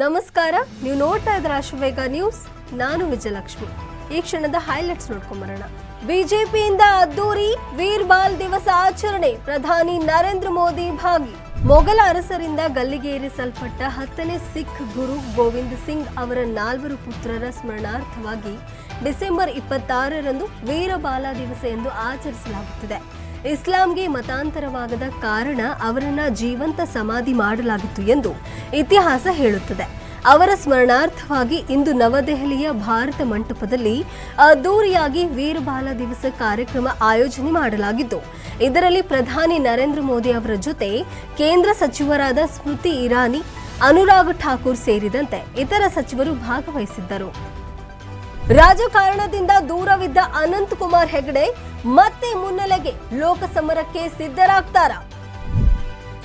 ನಮಸ್ಕಾರ. ನೀವು ನೋಡ್ತಾ ಇದ್ರ ಅಶ್ವವೇಗ ನ್ಯೂಸ್. ನಾನು ವಿಜಯಲಕ್ಷ್ಮಿ. ಈ ಕ್ಷಣದ ಹೈಲೈಟ್ಸ್ ನೋಡ್ಕೊಂಬರೋಣ ಬಿಜೆಪಿಯಿಂದ ಅದ್ದೂರಿ ವೀರ್ ಬಾಲ್ ದಿವಸ ಆಚರಣೆ. ಪ್ರಧಾನಿ ನರೇಂದ್ರ ಮೋದಿ ಭಾಗಿ. ಮೊಘಲ ಅರಸರಿಂದ ಗಲ್ಲಿಗೇರಿಸಲ್ಪಟ್ಟ ಹತ್ತನೇ ಸಿಖ್ ಗುರು ಗೋವಿಂದ್ ಸಿಂಗ್ ಅವರ ನಾಲ್ವರು ಪುತ್ರರ ಸ್ಮರಣಾರ್ಥವಾಗಿ ಡಿಸೆಂಬರ್ ಇಪ್ಪತ್ತಾರರಂದು ವೀರಬಾಲ ದಿವಸ ಎಂದು ಆಚರಿಸಲಾಗುತ್ತಿದೆ. ಇಸ್ಲಾಂಗೆ ಮತಾಂತರವಾಗದ ಕಾರಣ ಅವರನ್ನ ಜೀವಂತ ಸಮಾಧಿ ಮಾಡಲಾಗಿತ್ತು ಎಂದು ಇತಿಹಾಸ ಹೇಳುತ್ತದೆ. ಅವರ ಸ್ಮರಣಾರ್ಥವಾಗಿ ಇಂದು ನವದೆಹಲಿಯ ಭಾರತ ಮಂಟಪದಲ್ಲಿ ಅದ್ದೂರಿಯಾಗಿ ವೀರಬಾಲ ದಿವಸ ಕಾರ್ಯಕ್ರಮ ಆಯೋಜನೆ ಮಾಡಲಾಗಿದ್ದು, ಇದರಲ್ಲಿ ಪ್ರಧಾನಿ ನರೇಂದ್ರ ಮೋದಿ ಅವರ ಜೊತೆ ಕೇಂದ್ರ ಸಚಿವರಾದ ಸ್ಮೃತಿ ಇರಾನಿ, ಅನುರಾಗ್ ಠಾಕೂರ್ ಸೇರಿದಂತೆ ಇತರ ಸಚಿವರು ಭಾಗವಹಿಸಿದ್ದರು. ರಾಜಕಾರಣದಿಂದ ದೂರವಿದ್ದ ಅನಂತ್ ಕುಮಾರ್ ಹೆಗಡೆ ಮತ್ತೆ ಮುನ್ನೆಲೆಗೆ ಲೋಕಸಮರಕ್ಕೆ ಸಿದ್ಧರಾಗ್ತಾರ.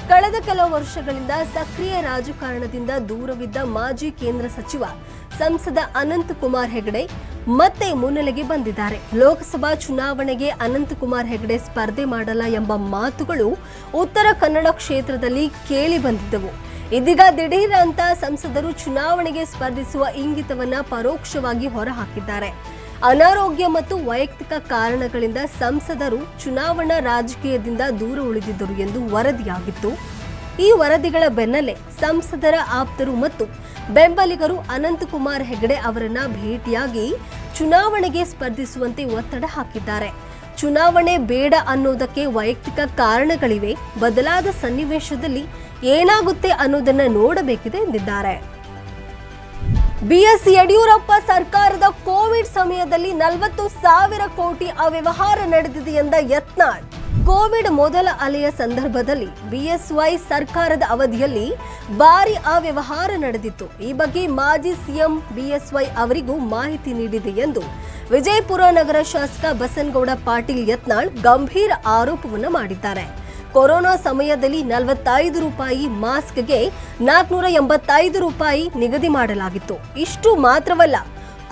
ಕಳೆದ ಕೆಲವು ವರ್ಷಗಳಿಂದ ಸಕ್ರಿಯ ರಾಜಕಾರಣದಿಂದ ದೂರವಿದ್ದ ಮಾಜಿ ಕೇಂದ್ರ ಸಚಿವ ಸಂಸದ ಅನಂತ್ ಕುಮಾರ್ ಹೆಗಡೆ ಮತ್ತೆ ಮುನ್ನೆಲೆಗೆ ಬಂದಿದ್ದಾರೆ. ಲೋಕಸಭಾ ಚುನಾವಣೆಗೆ ಅನಂತ್ ಕುಮಾರ್ ಹೆಗಡೆ ಸ್ಪರ್ಧೆ ಮಾಡಲ್ಲ ಎಂಬ ಮಾತುಗಳು ಉತ್ತರ ಕನ್ನಡ ಕ್ಷೇತ್ರದಲ್ಲಿ ಕೇಳಿ ಬಂದಿದ್ದವು. ಇದೀಗ ದಿಢೀರ್ ಅಂತ ಸಂಸದರು ಚುನಾವಣೆಗೆ ಸ್ಪರ್ಧಿಸುವ ಇಂಗಿತವನ್ನ ಪರೋಕ್ಷವಾಗಿ ಹೊರಹಾಕಿದ್ದಾರೆ. ಅನಾರೋಗ್ಯ ಮತ್ತು ವೈಯಕ್ತಿಕ ಕಾರಣಗಳಿಂದ ಸಂಸದರು ಚುನಾವಣಾ ರಾಜಕೀಯದಿಂದ ದೂರ ಉಳಿದಿದ್ದರು ಎಂದು ವರದಿಯಾಗಿತ್ತು. ಈ ವರದಿಗಳ ಬೆನ್ನಲ್ಲೇ ಸಂಸದರ ಆಪ್ತರು ಮತ್ತು ಬೆಂಬಲಿಗರು ಅನಂತಕುಮಾರ್ ಹೆಗಡೆ ಅವರನ್ನ ಭೇಟಿಯಾಗಿ ಚುನಾವಣೆಗೆ ಸ್ಪರ್ಧಿಸುವಂತೆ ಒತ್ತಡ ಹಾಕಿದ್ದಾರೆ. ಚುನಾವಣೆ ಬೇಡ ಅನ್ನೋದಕ್ಕೆ ವೈಯಕ್ತಿಕ ಕಾರಣಗಳಿವೆ. ಬದಲಾದ ಸನ್ನಿವೇಶದಲ್ಲಿ ಏನಾಗುತ್ತೆ ಅನ್ನೋದನ್ನ ನೋಡಬೇಕಿದೆ ಎಂದಿದ್ದಾರೆ. ಬಿಎಸ್ ಯಡಿಯೂರಪ್ಪ ಸರ್ಕಾರದ ಕೋವಿಡ್ ಸಮಯದಲ್ಲಿ ನಲವತ್ತು ಸಾವಿರ ಕೋಟಿ ಅವ್ಯವಹಾರ ನಡೆದಿದೆ ಎಂದ ಯತ್ನಾಳ್. ಕೋವಿಡ್ ಮೊದಲ ಅಲೆಯ ಸಂದರ್ಭದಲ್ಲಿ ಬಿಎಸ್ವೈ ಸರ್ಕಾರದ ಅವಧಿಯಲ್ಲಿ ಭಾರಿ ಅವ್ಯವಹಾರ ನಡೆದಿತ್ತು. ಈ ಬಗ್ಗೆ ಮಾಜಿ ಸಿಎಂ ಬಿಎಸ್ವೈ ಅವರಿಗೂ ಮಾಹಿತಿ ನೀಡಿದೆ ಎಂದು ವಿಜಯಪುರ ನಗರ ಶಾಸಕ ಬಸನಗೌಡ ಪಾಟೀಲ್ ಯತ್ನಾಳ್ ಗಂಭೀರ ಆರೋಪವನ್ನು ಮಾಡಿದ್ದಾರೆ. ಕೊರೋನಾ ಸಮಯದಲ್ಲಿ ನಲವತ್ತೈದು ರೂಪಾಯಿ ಮಾಸ್ಕ್ಗೆ ನಾಲ್ಕುನೂರ ಎಂಬತ್ತೈದು ರೂಪಾಯಿ ನಿಗದಿ ಮಾಡಲಾಗಿತ್ತು. ಇಷ್ಟು ಮಾತ್ರವಲ್ಲ,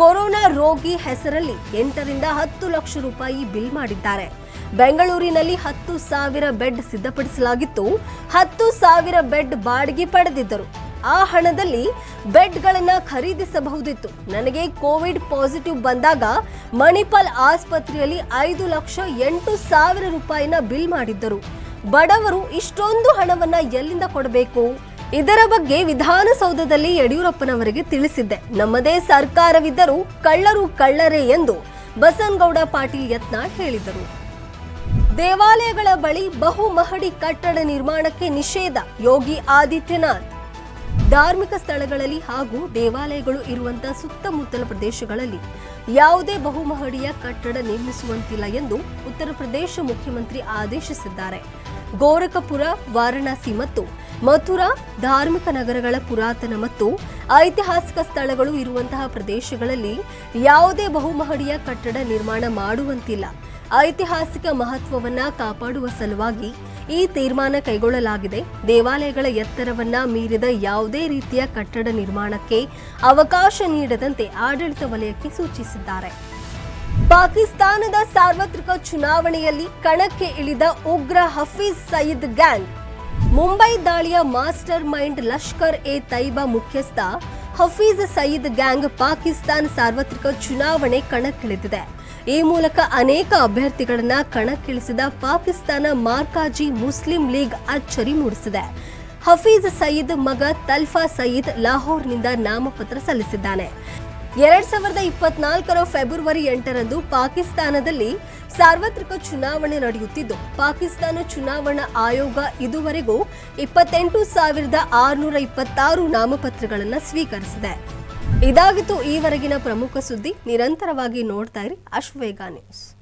ಕೊರೋನಾ ರೋಗಿ ಹೆಸರಲ್ಲಿ ಎಂಟರಿಂದ ಹತ್ತು ಲಕ್ಷ ರೂಪಾಯಿ ಬಿಲ್ ಮಾಡಿದ್ದಾರೆ. ಬೆಂಗಳೂರಿನಲ್ಲಿ ಹತ್ತು ಸಾವಿರ ಬೆಡ್ ಸಿದ್ಧಪಡಿಸಲಾಗಿತ್ತು. ಹತ್ತು ಸಾವಿರ ಬೆಡ್ ಬಾಡಿಗೆ ಪಡೆದಿದ್ದರು. ಆ ಹಣದಲ್ಲಿ ಬೆಡ್ಗಳನ್ನು ಖರೀದಿಸಬಹುದಿತ್ತು. ನನಗೆ ಕೋವಿಡ್ ಪಾಸಿಟಿವ್ ಬಂದಾಗ ಮಣಿಪಾಲ್ ಆಸ್ಪತ್ರೆಯಲ್ಲಿ ಐದು ಲಕ್ಷ ಎಂಟು ಸಾವಿರ ರೂಪಾಯಿನ ಬಿಲ್ ಮಾಡಿದ್ದರು. ಬಡವರು ಇಷ್ಟೊಂದು ಹಣವನ್ನ ಎಲ್ಲಿಂದ ಕೊಡಬೇಕು? ಇದರ ಬಗ್ಗೆ ವಿಧಾನಸೌಧದಲ್ಲಿ ಯಡಿಯೂರಪ್ಪನವರಿಗೆ ತಿಳಿಸಿದ್ದೆ. ನಮ್ಮದೇ ಸರ್ಕಾರವಿದ್ದರೂ ಕಳ್ಳರು ಕಳ್ಳರೇ ಎಂದು ಬಸನಗೌಡ ಪಾಟೀಲ್ ಯತ್ನಾಳ್ ಹೇಳಿದರು. ದೇವಾಲಯಗಳ ಬಳಿ ಬಹುಮಹಡಿ ಕಟ್ಟಡ ನಿರ್ಮಾಣಕ್ಕೆ ನಿಷೇಧ ಯೋಗಿ ಆದಿತ್ಯನಾಥ್. ಧಾರ್ಮಿಕ ಸ್ಥಳಗಳಲ್ಲಿ ಹಾಗೂ ದೇವಾಲಯಗಳು ಇರುವಂತಹ ಸುತ್ತಮುತ್ತಲ ಪ್ರದೇಶಗಳಲ್ಲಿ ಯಾವುದೇ ಬಹುಮಹಡಿಯ ಕಟ್ಟಡ ನಿರ್ಮಿಸುವಂತಿಲ್ಲ ಎಂದು ಉತ್ತರ ಪ್ರದೇಶ ಮುಖ್ಯಮಂತ್ರಿ ಆದೇಶಿಸಿದ್ದಾರೆ. ಗೋರಖಪುರ, ವಾರಣಾಸಿ ಮತ್ತು ಮಥುರಾ ಧಾರ್ಮಿಕ ನಗರಗಳ ಪುರಾತನ ಮತ್ತು ಐತಿಹಾಸಿಕ ಸ್ಥಳಗಳು ಇರುವಂತಹ ಪ್ರದೇಶಗಳಲ್ಲಿ ಯಾವುದೇ ಬಹುಮಹಡಿಯ ಕಟ್ಟಡ ನಿರ್ಮಾಣ ಮಾಡುವಂತಿಲ್ಲ. ಐತಿಹಾಸಿಕ ಮಹತ್ವವನ್ನ ಕಾಪಾಡುವ ಸಲುವಾಗಿ ಈ ತೀರ್ಮಾನ ಕೈಗೊಳ್ಳಲಾಗಿದೆ. ದೇವಾಲಯಗಳ ಎತ್ತರವನ್ನ ಮೀರಿದ ಯಾವುದೇ ರೀತಿಯ ಕಟ್ಟಡ ನಿರ್ಮಾಣಕ್ಕೆ ಅವಕಾಶ ನೀಡದಂತೆ ಆಡಳಿತ ವಲಯಕ್ಕೆ ಸೂಚಿಸಿದ್ದಾರೆ. ಪಾಕಿಸ್ತಾನದ ಸಾರ್ವತ್ರಿಕ ಚುನಾವಣೆಯಲ್ಲಿ ಕಣಕ್ಕೆ ಇಳಿದ ಉಗ್ರ ಹಫೀಜ್ ಸಯೀದ್ ಗ್ಯಾಂಗ್. ಮುಂಬೈ ದಾಳಿಯ ಮಾಸ್ಟರ್ ಮೈಂಡ್ ಲಷ್ಕರ್ ಎ ತೈಬಾ ಮುಖ್ಯಸ್ಥ ಹಫೀಜ್ ಸಯೀದ್ ಗ್ಯಾಂಗ್ ಪಾಕಿಸ್ತಾನ ಸಾರ್ವತ್ರಿಕ ಚುನಾವಣೆ ಕಣಕ್ಕಿಳಿದಿದೆ. ಈ ಮೂಲಕ ಅನೇಕ ಅಭ್ಯರ್ಥಿಗಳನ್ನ ಕಣಕ್ಕಿಳಿಸಿದ ಪಾಕಿಸ್ತಾನ ಮಾರ್ಕಾಜಿ ಮುಸ್ಲಿಂ ಲೀಗ್ ಅಚ್ಚರಿ ಮೂಡಿಸಿದೆ. ಹಫೀಜ್ ಸಯೀದ್ ಮಗ ತಲ್ಫಾ ಸಯೀದ್ ಲಾಹೋರ್ನಿಂದ ನಾಮಪತ್ರ ಸಲ್ಲಿಸಿದ್ದಾನೆ. ಎರಡ್ ಸಾವಿರದ ಇಪ್ಪತ್ನಾಲ್ಕರ ಫೆಬ್ರವರಿ ಎಂಟರಂದು ಪಾಕಿಸ್ತಾನದಲ್ಲಿ ಸಾರ್ವತ್ರಿಕ ಚುನಾವಣೆ ನಡೆಯುತ್ತಿದ್ದು, ಪಾಕಿಸ್ತಾನ ಚುನಾವಣಾ ಆಯೋಗ ಇದುವರೆಗೂ ಇಪ್ಪತ್ತೆಂಟು ಸಾವಿರದ ಆರುನೂರ ಇಪ್ಪತ್ತಾರು ನಾಮಪತ್ರಗಳನ್ನು ಸ್ವೀಕರಿಸಿದೆ. ಇದಾಗಿತ್ತು ಈವರೆಗಿನ ಪ್ರಮುಖ ಸುದ್ದಿ. ನಿರಂತರವಾಗಿ ನೋಡ್ತಾ ಇರಿ ಅಶ್ವೇಗ ನ್ಯೂಸ್.